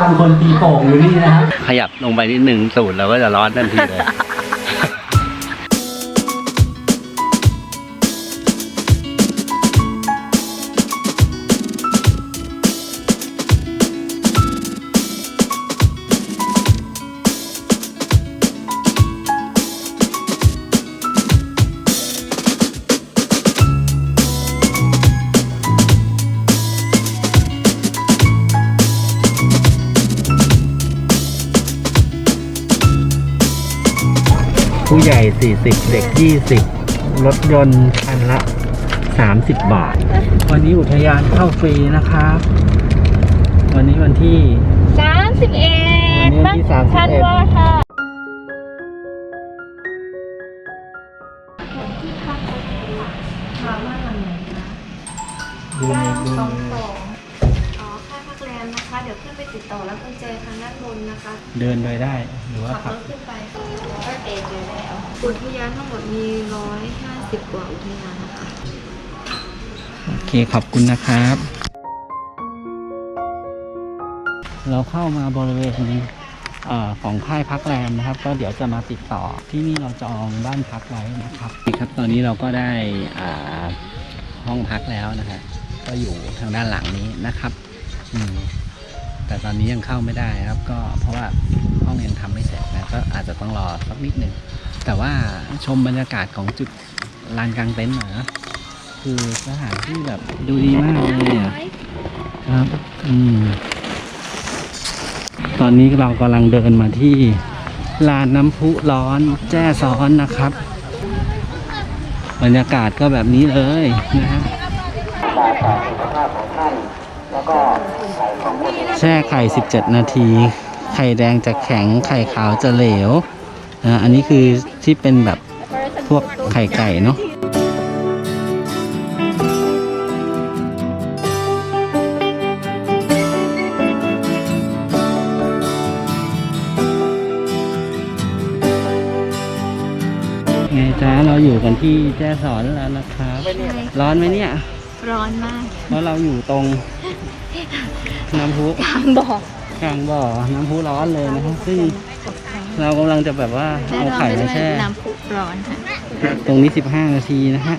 บางคนตีโป่งอยู่นี่นะครับ ขยับลงไปนิดหนึ่งสูตรเราก็จะร้อนทันทีเลย 40 เด็ก 20 รถยนต์คันละ 30 บาท วันนี้อุทยานเข้าฟรีนะครับ วันนี้วันที่สามสิบเอ็ดวันนี้วันที่31 ธันวาค่ะดูในดูสองในสองอ๋อ ค่าพักแรมนะคะ เดี๋ยวขึ้นไปติดต่อแล้วกุญแจทางด้านบนนะคะ เดินไปได้หรือว่าขับขับรถขึ้นไปก็เอเจ อุทยานทั้งหมดมีร้อยห้าสิบกว่าอุทยานนะคะ โอเคขอบคุณนะครับ เราเข้ามาบริเวณเออของค่ายพักแรมนะครับ ก็เดี๋ยวจะมาติดต่อที่นี่เราจองบ้านพักไว้นะครับครับ ตอนนี้เราก็ได้อ่าห้องพักแล้วนะฮะก็อยู่ทางด้านหลังนี้นะครับอืมแต่ตอนนี้ยังเข้าไม่ได้ครับ ก็เพราะว่าห้องยังทำไม่เสร็จนะก็อาจจะต้องรอสักนิดหนึ่ง แต่ว่าชมบรรยากาศของจุดลานกลางเต็นท์หน่อยนะคือสถานที่แบบดูดีมากเลยอะครับ อืม ตอนนี้เรากำลังเดินมาที่ลานน้ำพุร้อนแจ้ซ้อนนะครับ บรรยากาศก็แบบนี้เลยนะฮะแช่ไข่ 17 นาที ไข่แดงจะแข็งไข่ขาวจะเหลวนะอันนี้คือ ที่เป็นแบบพวกไข่ไก่เนาะไงจ้าเราอยู่กันที่แจ้สอนแล้วนะครับ ร้อนไหมเนี่ย ร้อนมาก เพราะเราอยู่ตรงน้ำพุทางบอกกลางบ่อ น้ำพุร้อนเลยนะครับซึ่ง เรากำลังจะแบบว่าเอาไข่มาแช่น้ำพุร้อนค่ะ ตรงนี้ 15 นาทีนะฮะ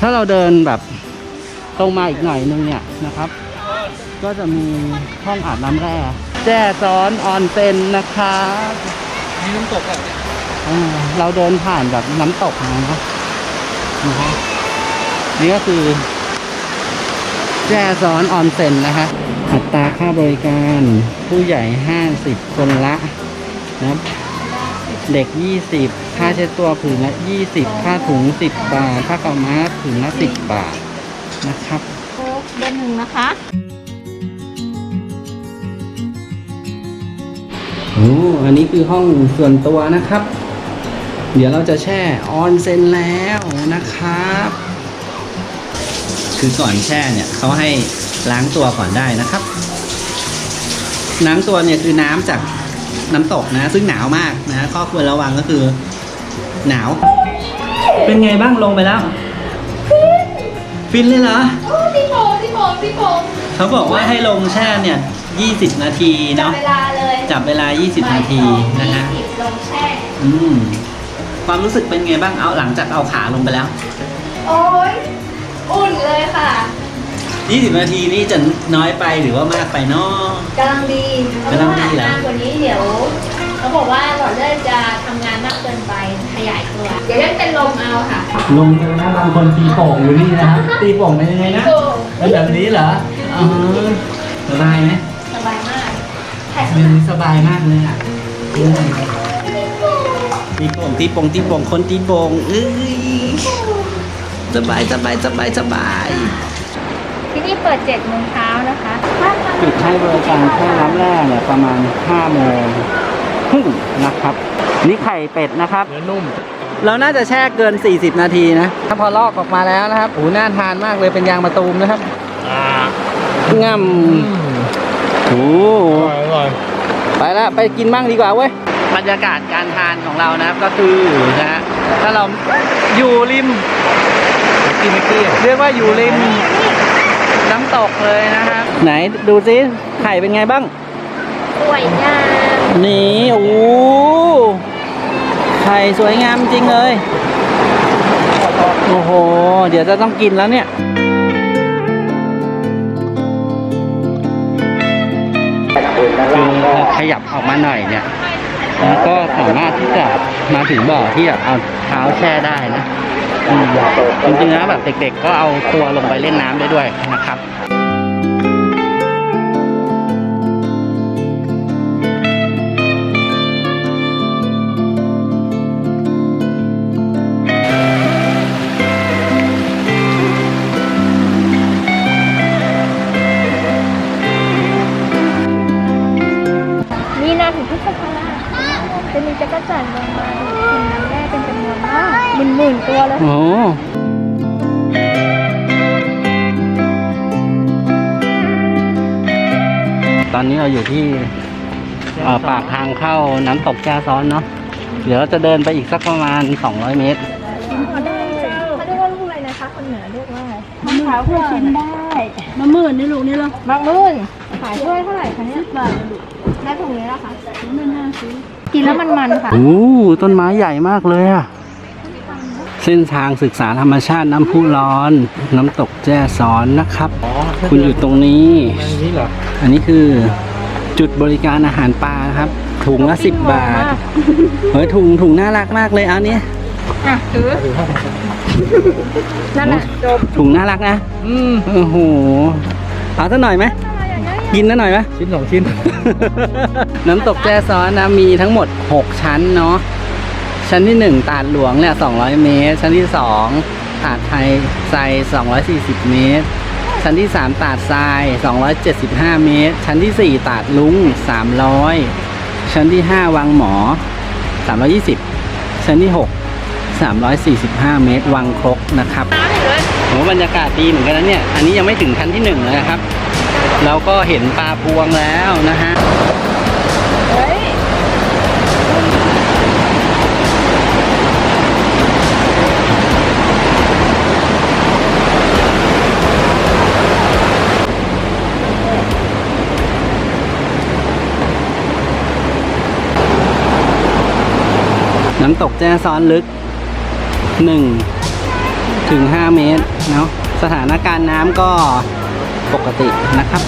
ถ้าเราเดินแบบตรงมาอีกหน่อยนึงเนี่ยนะครับ ก็จะมีห้องอาบน้ำแร่แจ้ซ้อนออนเซ็นนะครับมีน้ำตกแบบนี้อ่าเราเดินผ่านแบบน้ำตกนะครับนะฮะนี่ก็คือ แจ้ซ้อนออนเซ็นนะคะ อัตราค่าบริการผู้ใหญ่ 50 คนละนะครับเด็ก 20 ค่าเช็ดตัวผืนละ 20 ค่าถุง 10 บาทค่าเกามาสผืนละ 10 บาทนะครับโค้กเบอร์หนึ่งนะคะโอ้อันนี้คือห้องส่วนตัวนะครับ เดี๋ยวเราจะแช่ออนเซ็นแล้วนะครับ คือก่อนแช่เนี่ยเขาให้ล้างตัวก่อนได้นะครับ น้ำตัวเนี่ยคือน้ำจากน้ำตกนะ ซึ่งหนาวมากนะข้อควรระวังก็คือ หนาว เป็นไงบ้างลงไปแล้ว ฟินเลยเหรอโอ้พี่โผพี่โผพี่โผเขาบอกว่าให้ลงแช่เนี่ย 20 นาทีจับเนาะเวลาเลยจับเวลา 20 นาทีนะฮะยี่สิบลงแช่อืมความรู้สึกเป็นไงบ้างเอาหลังจากเอาขาลงไปแล้ว โอ้ย อุ่นเลยค่ะ20 นาทีนี่จะน้อยไปหรือว่ามากไปเนาะ กำลังดีกำลังดีเหรอพาะว่านานกว่านี้เดี๋ยวเขาบอกว่าหลอดเลือดจะทำงานมากเกินไปขยายตัว เดี๋ยวจะเป็นลมเอาค่ะลงเลยนะบางคนตีโป่งอยู่นี่นะครับตีโป่งเป็นยังไงนะโป่งเป็นแบบนี้เหรออ๋อสบายไหมสบายมากถ่ายเรื่องนี้สบายมากเลยอะอืมตีโป่งตีโป่งตีโป่งคนตีโป่งเอ้ย สบายสบายสบายสบายที่นี่เปิด7โมงเช้านะคะ ปิดให้บริการแค่น้ำแร่เนี่ยประมาณ5โมงครึ่งนะครับ นี่ไข่เป็ดนะครับ เนื้อนุ่ม เราน่าจะแช่เกิน 40 นาทีนะถ้าพอลอกออกมาแล้วนะครับโอ้น่าทานมากเลยเป็นยางมะตูมนะครับอ่าง่ำโอ้อร่อยไปแล้วไปกินบ้างดีกว่าเว้ยบรรยากาศการทานของเรานะครับก็คือนะฮะถ้าเราอยู่ริม กินไม่กี้เรียกว่าอยู่ริมน้ำตกเลยนะครับ ไหนดูซิไข่เป็นไงบ้าง สวยงาม นี่โอ้โหไข่สวยงามจริงเลย โอ้โห เดี๋ยวจะต้องกินแล้วเนี่ยคือขยับออกมาหน่อยเนี่ยมันก็สามารถที่จะมาถึงบ่อที่แบบเอาเท้าแช่ได้นะอืม จริงๆแล้วแบบเด็กๆ ก็เอาตัวลงไปเล่นน้ำได้ด้วยนะครับ ตอนนี้เราอยู่ที่เอ่อปากทางเข้าน้ำตกแจ้ซ้อนเนาะเดี๋ยวเราจะเดินไปอีกสักประมาณ 200 เมตรเขาได้เขาเรียกว่าลูกอะไรนะคะคนเหนือเรียกว่าอะไรมะพร้าวเชิมได้มะมื่นนี่ลูกนี่เหรอมะม่นขายด้วยเท่าไหร่คะเนี่ยบาทได้ถุงนี้แล้วคะไม่น่าซื้อกินแล้วมันมันๆค่ะโอ้ต้นไม้ใหญ่มากเลยอะเส้นทางศึกษาธรรมชาติน้ำพุร้อน น้ำตกแจ้ซ้อนนะครับ คุณอยู่ตรงนี้ อันนี้เหรออันนี้คือจุดบริการอาหารปลาครับ ถุงละสิบบาท เฮ้ยถุงถุงน่ารักมากเลยเอาเนี้ยอะถือนั่นแหละจบถุงน่ารักนะ อืมโอ้โห เอาสักหน่อยไหม กินสักหน่อยไหมชิ้นสองชิ้น น้ำตกแจ้ซ้อนนะ มีทั้งหมด 6 ชั้นเนาะ ชั้นที่ 1 ตาดหลวงเนี่ย200 เมตร ชั้นที่2ตาดไทยทราย240 เมตร ชั้นที่ 3 ตาดทราย 275 เมตร ชั้นที่ 4 ตาดลุง 300 ชั้นที่ 5 วังหมอ 320 ชั้นที่ 6 345 เมตร วังครกนะครับโหบรรยากาศดีเหมือนกันนะเนี่ย อันนี้ยังไม่ถึงชั้นที่ 1 เลยนะครับ เราก็เห็นปลาพวงแล้วนะฮะ น้ำตกแจ้ซ้อนลึก 1 ถึง 5 เมตรเนาะสถานการณ์น้ำก็ปกตินะครับ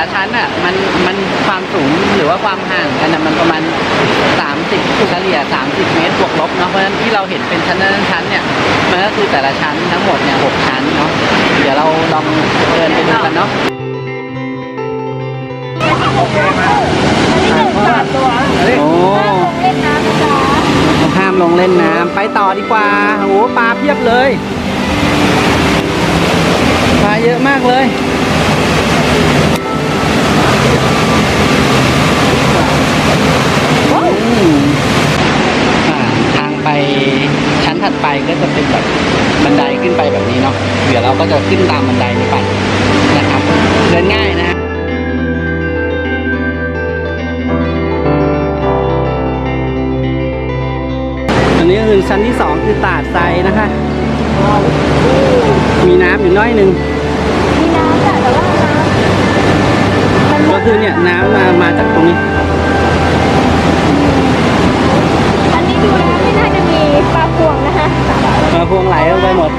ละชั้นอะมันมันความสูงหรือว่าความห่างกันอะมันประมาณ 30เฉลี่ย 30 เมตรบวกลบเนาะเพราะฉะนั้นที่เราเห็นเป็นชั้นนั้นชั้นเนี่ยมันก็คือแต่ละชั้นทั้งหมดเนี่ยหกชั้นเนาะเดี๋ยวเราลองเดินไปดูกันเนาะนี่หนึ่งสามตัวโอ้เล่นน้ำนะจ๊ะห้ามลงเล่นน้ำไปต่อดีกว่าโอ้โหปลาเพียบเลยปลาเยอะมากเลย อืมอ่าทางไป ชั้นถัดไปก็จะเป็นแบบบันไดขึ้นไปแบบนี้เนาะเดี๋ยวเราก็จะขึ้นตามบันไดนี้ไปนะครับเดินง่ายนะฮะอันนี้ก็คือชั้นที่สองคือตาดทรายนะคะ มีน้ำอยู่น้อยหนึ่งมีน้ำแต่แต่ว่าน้ำมันก็คือเนี่ยน้ำมามาจากตรงนี้ อันนี้ดูแล้วไม่น่าจะมีปลาพวงนะคะ มาพวงไหลลงไปหมด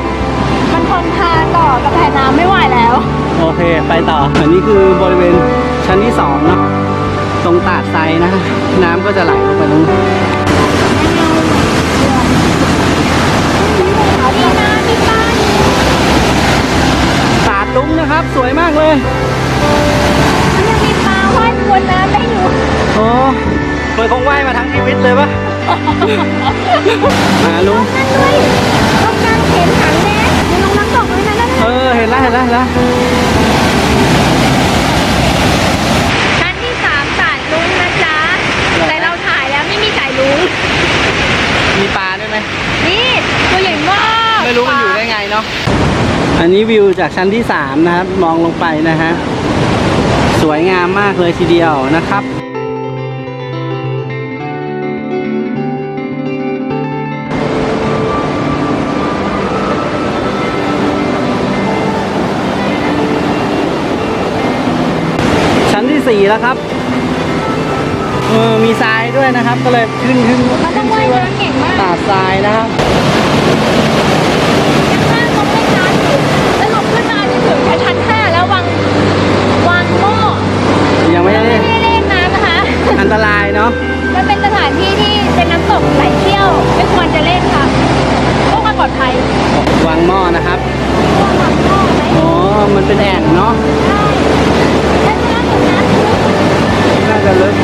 มันทนทานต่อกระแสน้ำไม่ไหวแล้ว โอเค ไปต่อ อันนี้คือบริเวณชั้นที่สองเนาะ ตรงตาดทรายนะ น้ำก็จะไหลลงไปตรงมีน้ำมีปลาตาดลุงนะครับ สวยมากเลยมันยังมีปลาว่ายบนน้ำได้อยู่โอ้เคยคงว่ายมาทั้งชีวิตเลยปะมาลุง นั่นด้วยต้องการเห็นหางแดงมีลงน้ำตกด้วยนะนั่นเออเห็นแล้วเห็นแล้วเห็นแล้วชั้นที่สามตาดลุ้นนะจ๊ะมีปลาด้วยไหมนี่ตัวใหญ่มากไม่รู้มันอยู่ได้ไงเนาะอันนี้วิวจากชั้นที่สามนะครับ มองลงไปนะฮะสวยงามมากเลยทีเดียวนะครับ ชั้นที่สี่แล้วครับเออมีทรายด้วยนะครับ ก็เลยขึ้นขึ้นมันต้องว่ายน้ำเก่งมากตาดทรายนะครับข้างลงไม่ทันแล้วลงขึ้นมาจะถึงแค่ชั้นห้าแล้ววังวังโม่ยังไม่ได้ไม่ได้เล่นน้ำนะคะ อันตรายเนาะมันเป็นสถานที่ที่เป็นน้ำตกไหลเชี่ยว ไม่ควรจะเล่นค่ะเพื่อความปลอดภัยวังหม้อนะครับพวกวังโม่ไหมอ๋อมันเป็นแอ่งเนาะ ใช่แล้วก็น้ำลึก น่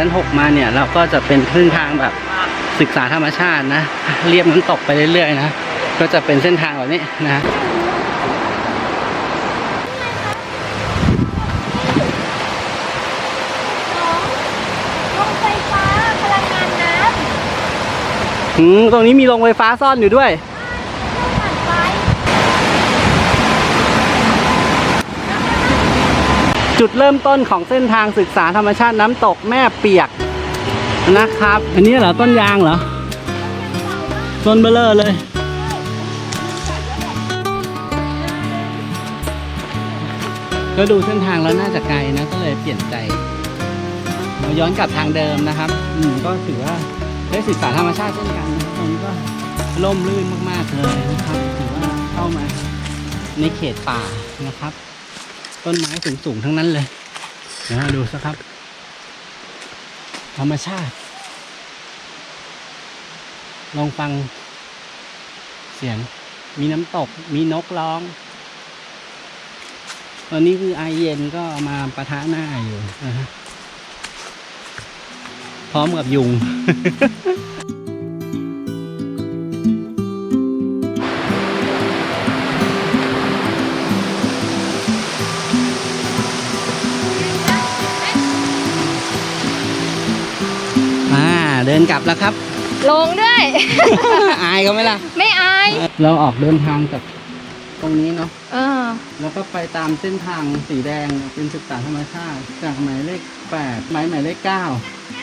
ชั้น 6 มาเนี่ยเราก็จะเป็นครึ่งทางแบบศึกษาธรรมชาตินะ เรียบน้ำตกไปเรื่อยๆนะ ก็จะเป็นเส้นทางแบบนี้นะโรงไฟฟ้าพลังงานน้อืมตรงนี้มีโรงไฟฟ้าซ่อนอยู่ด้วยำเครื่องปั่นไฟ จุดเริ่มต้นของเส้นทางศึกษาธรรมชาติน้ำตกแม่เปียกนะครับ อันนี้เหรอต้นยางเหรอ ต้นเบลเลอร์เลย ก็ดูเส้นทางแล้วน่าจะไกลนะ ก็เลยเปลี่ยนใจ เราย้อนกลับทางเดิมนะครับ อืมก็ถือว่าได้ศึกษาธรรมชาติเช่นกันนะครับตรงนี้ก็ร่มรื่นมาก ๆ เลยนะครับ ถือว่าเข้ามาในเขตป่านะครับ ต้นไม้สูงๆทั้งนั้นเลยนะดูสักครับ ธรรมชาติ ลองฟัง เสียง มีน้ำตก มีนกร้อง ตอนนี้คือไอเย็นก็มาปะทะหน้าอยู่นะฮะพร้อมกับยุง เดินกลับแล้วครับ ลงด้วย อายเขาไหมล่ะ ไม่อาย เราออกเดินทางจากตรงนี้เนาะเออ แล้วก็ไปตามเส้นทางสีแดงเป็นศึกษาธรรมชาติ จากหมายเลขแปดหมายหมายเลขเก้า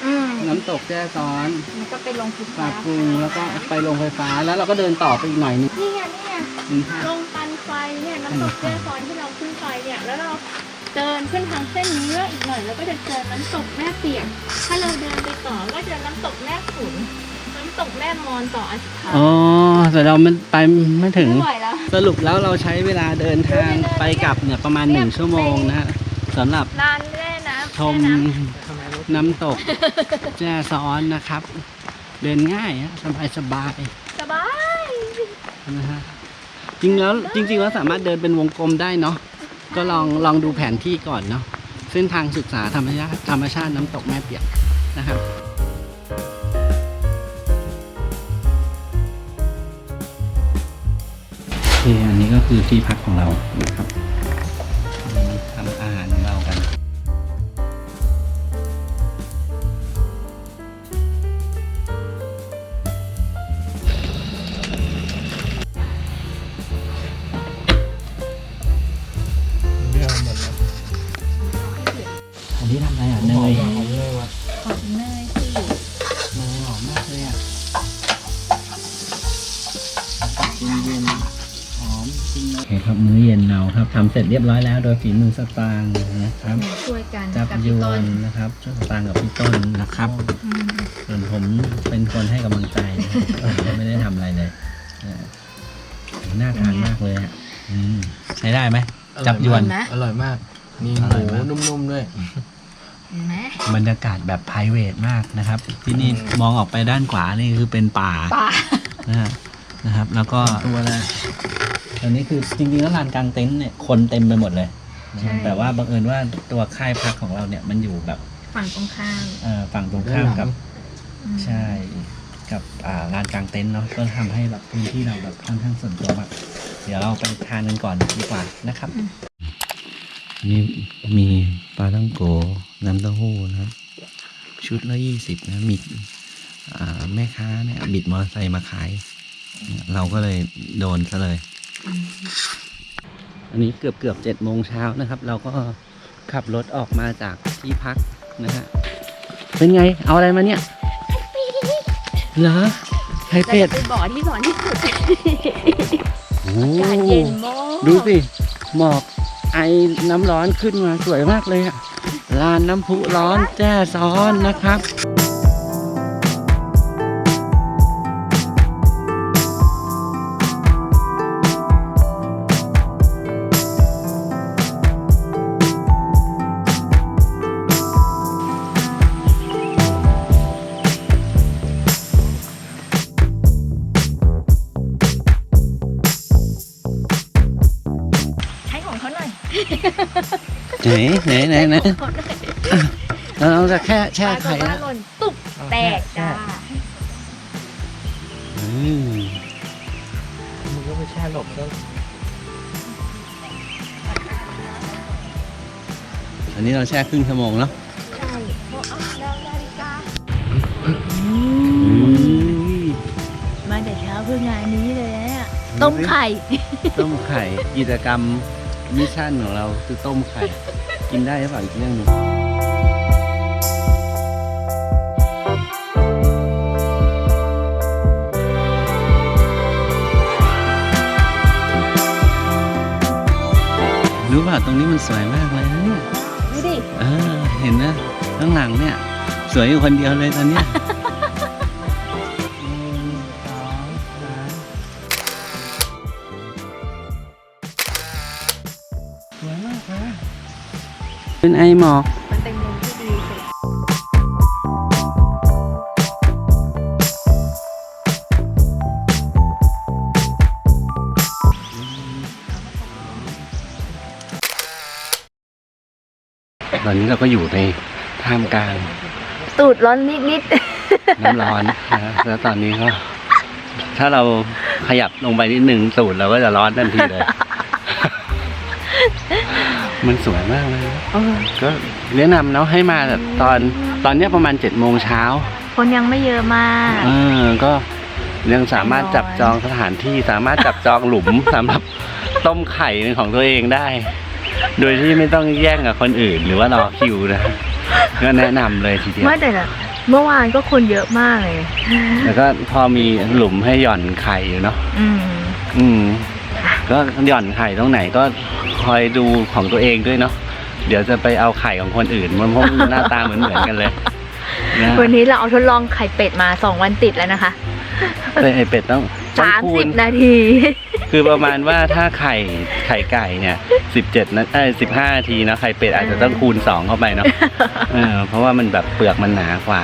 อืมน้ำตกแจ้ซ้อนมันก็ไปลงไฟปฟ้าลาปรุงแล้วก็ไปโรงไฟฟ้าแล้วเราก็เดินต่อไปอีกหน่อยนึงนี่ไงนี่ไงอืมค่ะลงปันไฟเนี่ยน้ำตกแจ้ซ้อนที่เราขึ้นไปเนี่ย แล้วเราเดินขึ้นทางเส้นนี้แล้วอีกหน่อยเราก็จะเจอน้ำตกแม่เปียก ถ้าเราเดินไปต่อ ก็จะน้ำตกแม่ขุนน้ำตกแม่มอนต่ออาทิตย์อ๋อแต่เรามันไปไม่ถึง ไม่ไหวแล้วสรุปแล้วเราใช้เวลาเดินทางไปกลับเนี่ยประมาณหนึ่งชั่วโมงนะฮะสำหรับลานแม่น้ำชมแน้น้ำตกแจ้ซ้อนนะครับ เดินง่ายฮะสบายสบายำสบายๆนะฮะจริงแล้วจริงๆแล้วสามารถเดินเป็นวงกลมได้เนาะก็ลองลองดูแผนที่ก่อนเนาะเส้นทางศึกษาธรรมชาติธรรมชาติน้ำตกแม่เปียกนะครับ ก็คือที่พักของเรานะครับ สร็จเรียบร้อยแล้ว โดยฝีมือสตางค์นะครับช่วยกันจับกับยพี่วต้นนนะครับช่วยสตางค์กับพี่ต้นนะครับอืมส่วนผมเป็นคนให้กำลังใจนะครับไม่ได้ทำอะไรเลยอ่าน่าทานมากเลยอะอืมใช้ได้ไหมจับยวน อร่อยมาก มีอหร่อยมูมาก นุ่มๆด้วย เห็นไหมบรรยากาศแบบ p r i v a t มากนะครับ ที่นี่มองออกไปด้านขวานี่คือเป็นป่าป่านะฮะนะครับ แล้วก็ตัวละต อนนี้คือจริงๆแล้วลานกลางเต็นท์เนี่ยคนเต็มไปหมดเลยนะครับแต่ว่าบังเอิญว่าตัวค่ายพักของเราเนี่ยมันอยู่แบบฝั่งตรงข้าม เอ่อฝั่งตรงด้านข้ามหลังกับ อืมใช่กับอ่าลานกลางเต็นท์เนาะก็ทำให้แบบพื้นที่เราแบบค่อนข้างส่วนตัวมากเดี๋ยวเราไปทานกันก่อนดีกว่านะครับ นี่มีปลาตั้งโก น้ำเต้าหู้นะครับ ชุดละยี่สิบนะมีอ่าแม่ค้าเนี่ยบิดมอเตอร์ไซค์มาขาย เราก็เลยโดนซะเลย อันนี้เกือบเกือบเจ็ดโมงเช้านะครับ เราก็ขับรถออกมาจากที่พักนะฮะ เป็นไง เอาอะไรมาเนี่ยเหรอไข่เราเป็ดจะไปบ่อที่สอนที่สุดโอ้อากาศเย็นมากดูสิ หมอกไอน้ำร้อนขึ้นมาสวยมากเลยอะลานน้ำพุร้อนแจ้ซ้อนนะครับ ไหนไหนไหนไหนอะเราจะแค่แช่ไข่ฏว่านะหล่นตุบแตกจ้าอืมมึงก็ไปแช่หลบแล้วอันนี้เราแช่ครึ่งชั่วโมงเนาะใช่เพราะเอาดาวนาฬิกามาแต่เช้าเพื่องานนี้เลยอะต้มไข่ ต้มไข่กิจกรรมมิชชั่นของเราคือต้มไข่ กินได้หรือเปล่าอีกเรื่องหนึงรู้ป่ะตรงนี้มันสวยมากเลยนะเนี่ยดูดิเออเห็นนะข้างหลังเนี่ย สวยอยู่คนเดียวเลยตอนเนี้ยสวยมากเลย เป็นไอหมอกมันเป็นมุมที่ดีสุดตอนนี้เราก็อยู่ในท่ามกลาง ตูดร้อนนิดน้ำร้อนนะแล้วตอนนี้ก็ถ้าเราขยับลงไปนิดหนึ่งสูตรเราก็จะร้อนทันทีเลย มันสวยมากเลยนะก็แนะนำเนาะให้มาแบบตอนตอนเนี้ยประมาณเจ็ดโมงเช้าๆคนยังไม่เยอะมาก เออก็ยังสามารถจับจองสถานที่สามารถจับจองหลุม สำหรับต้มไข่เป็นของตัวเองได้ โดยที่ไม่ต้องแย่งกับคนอื่น หรือว่ารอคิวนะก็แนะนำเลยทีเดียวไม่แต่ละเมื่อวานก็คนเยอะมากเลย แล้วก็พอมีหลุมให้หย่อนไข่อยู่เนาะอืม อืม ก็หย่อนไข่ตรงไหนก็ คอยดูของตัวเองด้วยเนาะเดี๋ยวจะไปเอาไข่ของคนอื่นมันเพราะหน้าตาเหมือนเหมือนๆกันเลยนะวันนี้เราเอาทดลองไข่เป็ดมาสองวันติดแล้วนะคะแต่ไอเป็ดต้องต้องสามคูสิณบนาที คือประมาณว่าถ้าไข่ไข่ไก่เนี่ยสิบเจ็ดนะเอ้สิบห้านาทีนะไข่เป็ดอาจจะต้องคูณสองเข้าไปเนาะเออเพราะว่ามันแบบเปลือกมันหนากว่า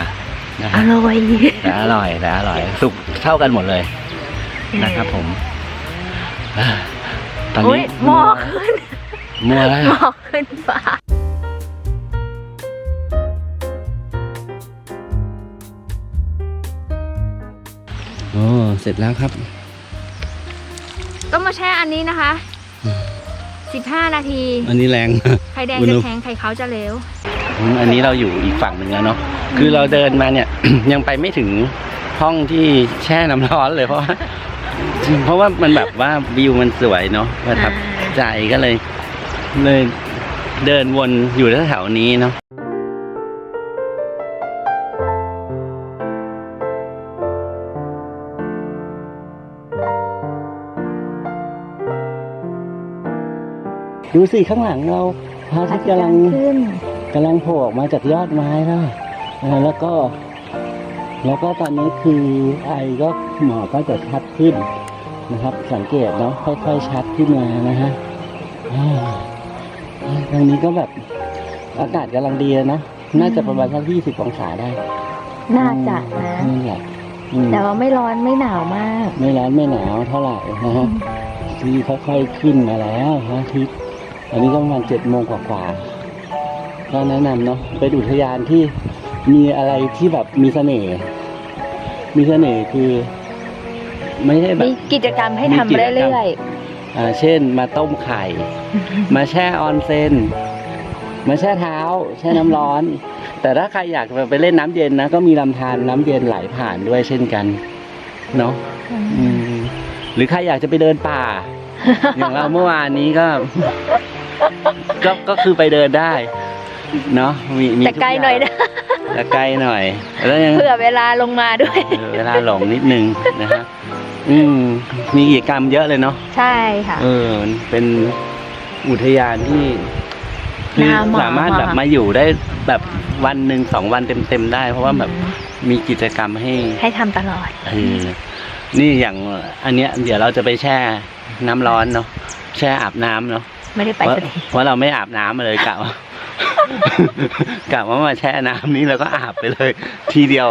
นะอฮะร่อยแต่อร่อยแต่อร่อย สุกเท่ากันหมดเลยนะครับผมอ่า ตอนโอ้ยนี้หมอกขึ้นมัวแล้วหมอกขึ้นฟ้าโอ้เสร็จแล้วครับต้องมาแช่อันนี้นะคะสิบห้านาที อันนี้แรงไข่แดงอุณจะหแข็งไข่ขาวจะเหลวอืมอันนี้เราอยู่อีกฝั่งหนึ่งแล้วเนาะคือเราเดินมาเนี่ยยังไปไม่ถึงห้องที่แช่น้ำร้อนเลยเพราะว่า เพราะว่ามันแบบว่าวิวมันสวยเนาะประทับใจก็เลย เลยเดินวนอยู่แถวๆนี้เนาะดูสิข้างหลังเราพระอาทิตย์กำลังขึ้นกำลังโผล่ออกมาจากยอดไม้แล้วเออแล้วก็ แล้วก็ตอนนี้คือไอก็หมอกก็จะชัดขึ้นนะครับ สังเกตเนาะค่อยๆชัดขึ้นมานะฮะอ่าตรงนี้ก็แบบอากาศกำลังดีเลยนะน่าจะประมาณสักยี่สิบองศาได้ น่าจะนะนี่แหละอืมแต่ว่าไม่ร้อนไม่หนาวมาก ไม่ร้อนไม่หนาวเท่าไหร่นะฮะที่ค่อยๆขึ้นมาแล้วพระอาทิตย์อันนี้ก็ประมาณเจ็ดโมงกว่าๆก็แนะนำเนาะเป็นอุทยานที่ มีอะไรที่แบบมีเสน่ห์มีเสน่ห์คือ ไม่ใช่แบบมีกิจกรรมให้มีทำกิจกรรมเรื่อยอ่าเช่น มาต้มไข่ มาแช่ออนเซนมาแช่เท้า แช่น้ำร้อน แต่ถ้าใครอยากไปเล่นน้ำเย็นนะก็มีลำธารน้ำเย็นไหลผ่านด้วยเช่นกัน เนาะๆอืมหรือใครอยากจะไปเดินป่า อย่างเราเมื่อวานนี้ก็ ก็ก็คือไปเดินได้ เนาะมีมีแต่ไกลหน่อยนะ แต่ไกลหน่อย แล้วยังเผื่อเวลาลงมาด้วยเออเวลาหลงนิดนึงนะฮะอืมมีกิจกรรมเยอะเลยเนาะใช่ค่ะ เออเป็นอุทยานที่คือน่ามาสามารถแบบมากมาอยู่ได้แบบวันหนึ่งสองวันเต็มๆได้ เพราะว่าแบบมีกิจกรรมให้ให้ทำตลอดเออนี่อย่างอันเนี้ย เดี๋ยวเราจะไปแช่น้ำร้อนเนาะแช่อาบน้ำเนาะไม่ได้ไปเพราะสักทีเพราะเราไม่อาบน้ำมาเลยกะว่า กะว่ามาแช่น้ำนี้แล้วก็อาบไปเลย ทีเดียว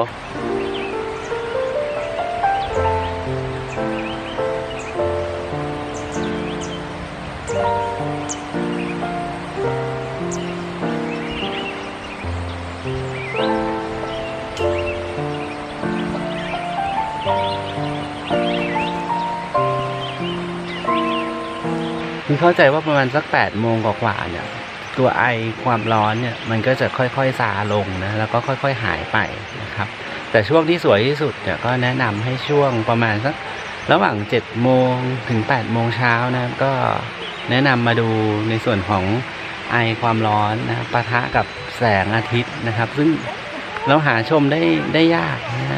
คือเข้าใจว่าประมาณสักแปดโมงกว่าๆเนี่ย ตัวไอความร้อนเนี่ยมันก็จะค่อยๆซาลงนะแล้วก็ค่อยๆหายไปนะครับ แต่ช่วงที่สวยที่สุดเนี่ยก็แนะนำให้ช่วงประมาณสักระหว่าง7จ็ดโมงถึง8ปดโมงเช้านะก็แนะนำมาดูในส่วนของไอความร้อนนะปะทะกับแสงอาทิตย์นะครับ ซึ่งเราหาชมได้ได้ยากนะ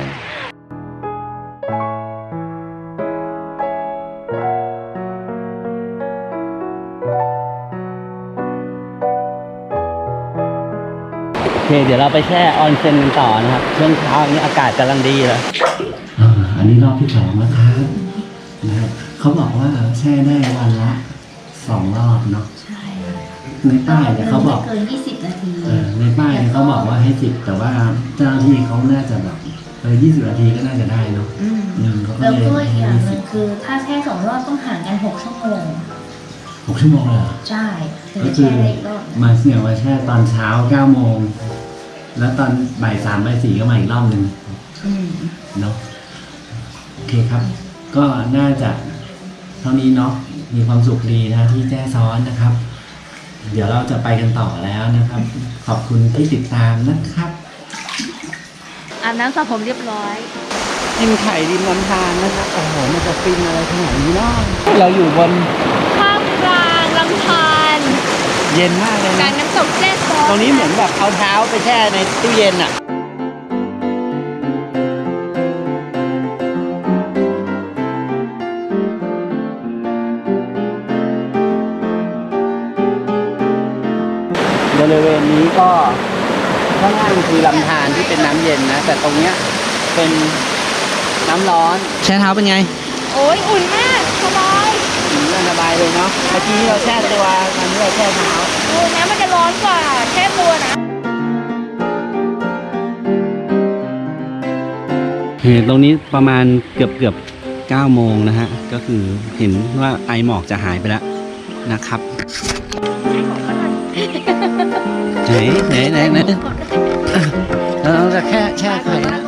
คเดี๋ยวเราไปแช่ออนเซ็นกันต่อนะครับช่วงเช้านี้อากาศกำลังดีเลยอันนี้รอบที่สองแล้วครับนะครับเขาบอกว่าแช่ได้วันละสองรอบเนาะใช่ในป้ายเนี่ยเขาบอกเกิน20นาทีเออในป้ายเนี่ยเขาบอกว่าให้สิบแต่ว่าเจ้าหน้าที่เขาน่าจะแบบเออยี่สิบนาทีก็น่าจะได้เนาะอืมอืมเขาก็แล้วเลยก็อีกอย่างหสินึ่บงคือถ้าแช่สองรอบต้องห่างกันหกชั่วโมงหกชั่วโมงเลยเหรอใช่ถึงก็จะคือแช่ได้อีกรอบมาเนี่ยมาแช่ตอนเช้าเก้าโมง แล้วตอนบ่ายสามบ่ายสี่ก็มาอีกรอบหนึ่งอืมเนาะโอเคครับ ก็น่าจะเท่านี้เนาะมีความสุขดีนะที่แจ้ซ้อนนะครับ เดี๋ยวเราจะไปกันต่อแล้วนะครับ ขอบคุณที่ติดตามนะครับอาบน้ำสระผมเรียบร้อยกินไข่ริมลำธารนะครับโอ้โหมันจะฟินอะไรขนาดนี้เนาะเราอยู่บน ท่ามกลางลำธาร เย็นมากเลยกลานะงน้ำตกแจ้ซ้อนตรงนี้เหมือนแบบเอาเท้าไปแช่ในตู้เย็นอะบริเวณนี้ก็ข้างล่างคือลำธารที่เป็นน้ำเย็นนะ แต่ตรงเนี้ยเป็นน้ำร้อน แช่เท้าเป็นไง โอ้ยอุ่นมากสบาย สบายเลยเนาะเมื่อกี้เราแช่ตัวตอนนี้เราแช่เท้าดูนะมันจะร้อนกว่าแช่ตัวนะเห็นตรงนี้ประมาณเกือบเกือบ9โมงนะฮะ ก็คือเห็นว่าไอหมอกจะหายไปแล้วนะครับไหนไหนไหนไหนเราจะแค่แช่ไข่